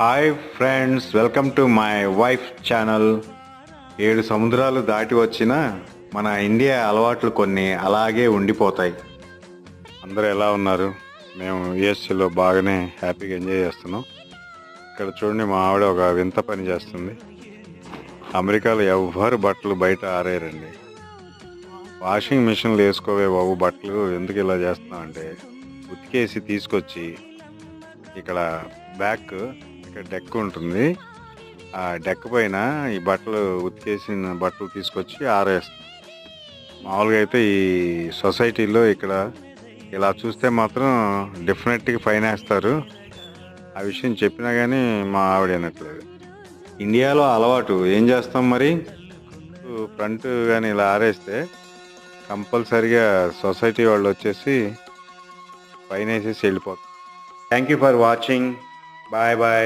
Hi friends welcome to my wife channel ఏడు సముద్రాలు దాటి వచ్చిన మన ఇండియా అలవాట్లు కొన్ని అలాగే ఉండిపోతాయి. అందరూ ఎలా ఉన్నారు? మేము యుఎస్ఏలో బాగానే హ్యాపీగా ఎంజాయ్ చేస్తున్నాం. ఇక్కడ చూడండి మా ఆవిడ ఒక వింత పని చేస్తుంది. అమెరికాలో ఎవ్వరు బట్టలు బయట ఆరేరండి. వాషింగ్ మిషన్లు వేసుకోవే బాబు బట్టలు. ఎందుకు ఇలా చేస్తున్నాం అంటే ఉతికేసి తీసుకొచ్చి ఇక్కడ బ్యాక్ ఇక్కడ డెక్ ఉంటుంది. ఆ డెక్ పైన ఈ బట్టలు ఉతికేసిన బట్టలు తీసుకొచ్చి ఆరేస్తాం. మామూలుగా అయితే ఈ సొసైటీలో ఇక్కడ ఇలా చూస్తే మాత్రం డెఫినెట్గా ఫైన్ వేస్తారు. ఆ విషయం చెప్పినా కానీ మా ఆవిడ అనట్లేదు ఇండియాలో అలవాటు ఏం చేస్తాం మరి? ఫ్రంట్ కానీ ఇలా ఆరేస్తే కంపల్సరిగా సొసైటీ వాళ్ళు వచ్చేసి పైన వేసేసి వెళ్ళిపోతాం thank you for watching. Bye bye.